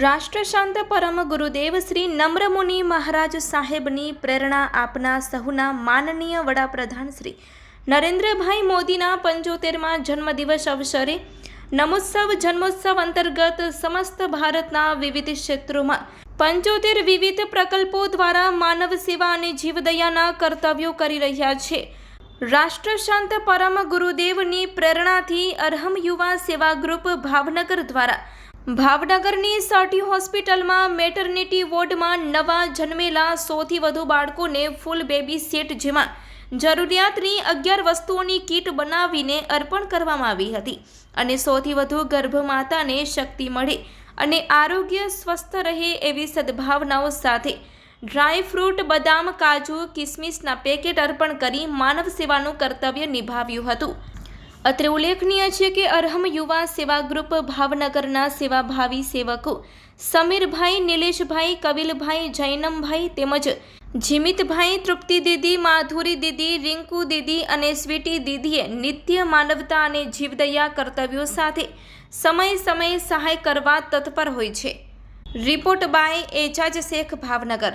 રાષ્ટ્રશાંત પરમ ગુરુદેવ શ્રી નમ્રમુનિ મહારાજ સાહેબની પ્રેરણા આપના સહુના માનનીય વડાપ્રધાન શ્રી નરેન્દ્રભાઈ મોદીના પંચોતેરમાં જન્મદિવસ અવસરે નમોત્સવ જન્મોત્સવ અંતર્ગત સમસ્ત ભારતના વિવિધ ક્ષેત્રોમાં પંચોતેર વિવિધ પ્રકલ્પો દ્વારા માનવ સેવા અને જીવદયાના કર્તવ્યો કરી રહ્યા છે. રાષ્ટ્રશાંત પરમ ગુરુદેવની પ્રેરણાથી અરહમ યુવા સેવા ગ્રુપ ભાવનગર દ્વારા ભાવનગરની સાટી હોસ્પિટલમાં મેટર્નિટી વોર્ડમાં નવા જન્મેલા સોથી વધુ બાળકોને ફૂલ બેબી સેટ જેમાં જરૂરિયાતની અગિયાર વસ્તુઓની કીટ બનાવીને અર્પણ કરવામાં આવી હતી અને સૌથી વધુ ગર્ભમાતાને શક્તિ મળે અને આરોગ્ય સ્વસ્થ રહે એવી સદ્ભાવનાઓ સાથે ડ્રાય ફ્રૂટ, બદામ, કાજુ, કિસમિસના પેકેટ અર્પણ કરી માનવ સેવાનું કર્તવ્ય નિભાવ્યું હતું. અત્રે ઉલ્લેખનીય છે કે અરહમ યુવા સેવા ગ્રુપ ભાવનગરના સેવાભાવી સેવકો સમીરભાઈ, નિલેશભાઈ કવિલભાઈ જૈનમભાઈ તેમજ જીમિતભાઈ, તૃપ્તિ દીદી, માધુરી દીદી, રિંકુ દીદી અને સ્વીટી દીદીએ નિત્ય માનવતા અને જીવદયા કર્તવ્યો સાથે સમય સમયે સહાય કરવા તત્પર હોય છે. Report by Ejaz Shaikh Bhavnagar.